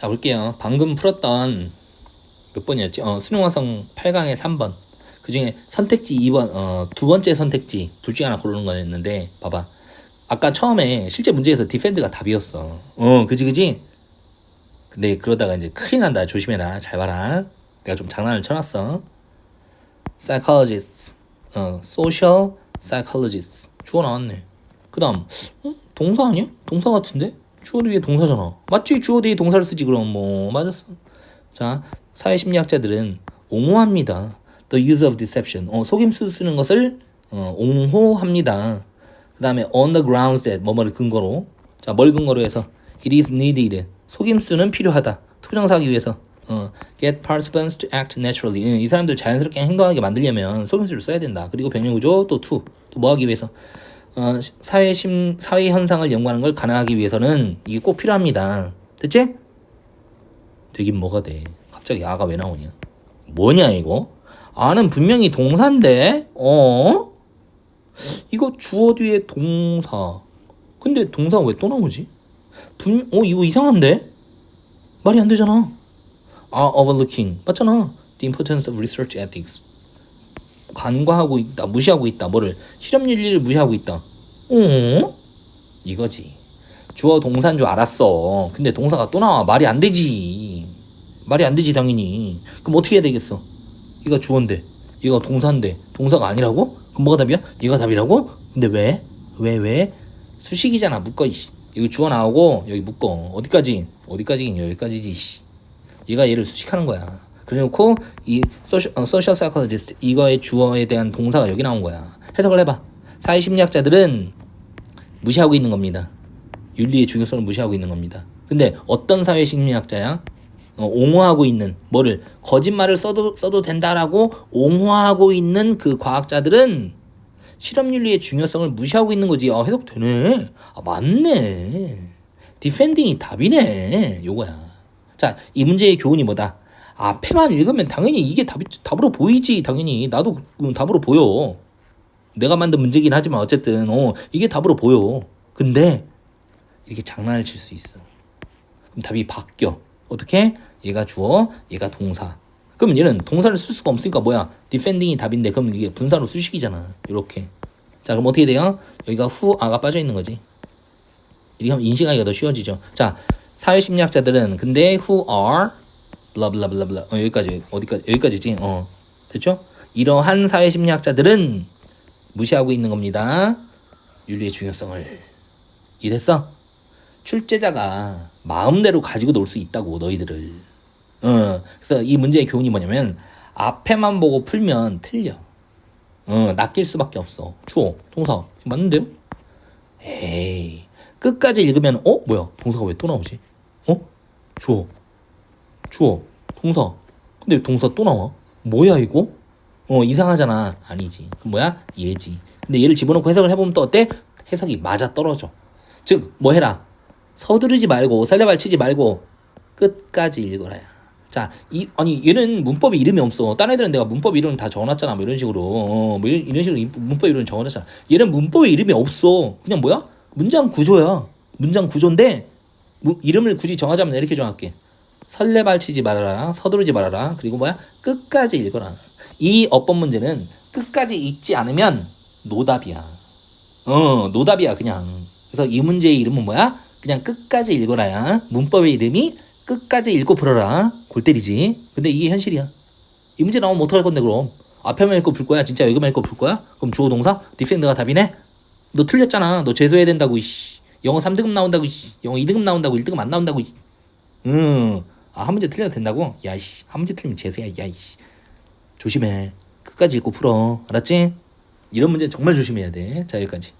자 볼게요. 방금 풀었던 몇 번이었지? 어, 수능화성 8강의 3번. 그 중에 선택지 2번, 어, 두 번째 선택지 둘 중에 하나 고르는 거였는데, 봐봐. 아까 처음에 실제 문제에서 디펜드가 답이었어. 어, 그지, 그지? 근데 그러다가 이제 큰일 난다. 조심해라. 잘 봐라. 내가 좀 장난을 쳐놨어. psychologists, 어, social psychologists. 주어 나왔네. 그 다음, 어? 동사 아니야? 동사 같은데? 주어 뒤에 동사잖아. 맞지? 주어 뒤에 동사를 쓰지, 그럼. 뭐, 맞았어. 자, 사회심리학자들은 옹호합니다. The use of deception. 어, 속임수 쓰는 것을 어, 옹호합니다. 그 다음에 on the grounds that 뭐뭐를 근거로 자, 뭘 근거로 해서 it is needed. 속임수는 필요하다. 투정사하기 위해서 어, get participants to act naturally. 응, 이 사람들 자연스럽게 행동하게 만들려면 속임수를 써야 된다. 그리고 병렬구조 또 to 또 뭐 하기 위해서 어, 사회 심 사회 현상을 연구하는 걸 가능하기 위해서는 이게 꼭 필요합니다. 됐지? 되긴 뭐가 돼? 갑자기 아가 왜 나오냐? 뭐냐 이거? 아는 분명히 동사인데, 어? 이거 주어 뒤에 동사. 근데 동사 왜 또 나오지? 분, 어 이거 이상한데? 말이 안 되잖아. 아, overlooking 맞잖아. The importance of research ethics. 간과하고 있다, 무시하고 있다. 뭐를 실험 윤리를 무시하고 있다. 어? 이거지. 주어 동사인 줄 알았어. 근데 동사가 또 나와. 말이 안 되지. 말이 안 되지 당연히. 그럼 어떻게 해야 되겠어? 이거 주어인데, 이거 동사인데 동사가 아니라고? 그럼 뭐가 답이야? 이거 답이라고? 근데 왜? 왜 왜? 수식이잖아 묶어 이씨. 이거 주어 나오고 여기 묶어 어디까지? 어디까지긴 여기까지지 씨. 얘가 얘를 수식하는 거야. 그래놓고 이 소셜 어, 소셜 사이콜로지스트 이거의 주어에 대한 동사가 여기 나온 거야. 해석을 해봐. 사회심리학자들은 무시하고 있는 겁니다. 윤리의 중요성을 무시하고 있는 겁니다. 근데 어떤 사회심리학자야? 어, 옹호하고 있는 뭐를 거짓말을 써도 써도 된다라고 옹호하고 있는 그 과학자들은 실험 윤리의 중요성을 무시하고 있는 거지. 아, 해석되네. 아, 맞네. 디펜딩이 답이네. 요거야. 자, 이 문제의 교훈이 뭐다? 앞에만 읽으면 당연히 이게 답이 답으로 보이지. 당연히 나도 그 답으로 보여. 내가 만든 문제긴 하지만 어쨌든 어, 이게 답으로 보여. 근데 이렇게 장난을 칠 수 있어. 그럼 답이 바뀌어. 어떻게? 얘가 주어, 얘가 동사. 그럼 얘는 동사를 쓸 수가 없으니까 뭐야? 디펜딩이 답인데 그럼 이게 분사로 수식이잖아. 이렇게. 자, 그럼 어떻게 돼요? 여기가 후 아가 빠져 있는 거지. 이렇게 하면 인식하기가 더 쉬워지죠. 자, 사회심리학자들은 근데 who are 블라블라블라블라 어, 여기까지 어디까지 여기까지지. 어. 됐죠? 이러한 사회심리학자들은 무시하고 있는 겁니다. 윤리의 중요성을. 이랬어? 출제자가 마음대로 가지고 놀 수 있다고 너희들을. 어, 그래서 이 문제의 교훈이 뭐냐면 앞에만 보고 풀면 틀려. 어, 낚일 수밖에 없어. 주어, 동사 맞는데요? 에이, 끝까지 읽으면 어 뭐야 동사가 왜 또 나오지? 어? 주어, 주어, 동사. 근데 동사 또 나와? 뭐야 이거? 어 이상하잖아. 아니지. 그럼 뭐야? 얘지. 근데 얘를 집어넣고 해석을 해보면 또 어때? 해석이 맞아 떨어져. 즉 뭐 해라? 서두르지 말고 살려발 치지 말고 끝까지 읽어라야. 자, 이 아니 얘는 문법에 이름이 없어. 딴 애들은 내가 문법 이름 다 적어놨잖아. 뭐 이런 식으로, 어, 뭐 이런, 식으로 이- 문법 이름 적어놨잖아. 얘는 문법에 이름이 없어. 그냥 뭐야? 문장 구조야. 문장 구조인데 무- 이름을 굳이 정하자면 이렇게 정할게. 설레발치지 말아라. 서두르지 말아라. 그리고 뭐야? 끝까지 읽어라. 이 어법 문제는 끝까지 읽지 않으면 노답이야. 어, 노답이야 그냥. 그래서 이 문제의 이름은 뭐야? 그냥 끝까지 읽어라야. 문법의 이름이 끝까지 읽고 풀어라. 골 때리지. 근데 이게 현실이야. 이 문제 나오면 어떡할 건데 그럼? 앞에만 읽고 풀 거야? 진짜 여기만 읽고 풀 거야? 그럼 주어 동사? 디펜드가 답이네? 너 틀렸잖아. 너 재수해야 된다고 이씨. 영어 3등급 나온다고 이씨. 영어 2등급 나온다고 1등급 안 나온다고 이씨. 응. 아, 한 문제 틀려도 된다고? 야, 씨. 한 문제 틀리면 재수야. 야, 이씨. 조심해. 끝까지 읽고 풀어. 알았지? 이런 문제는 정말 조심해야 돼. 자, 여기까지.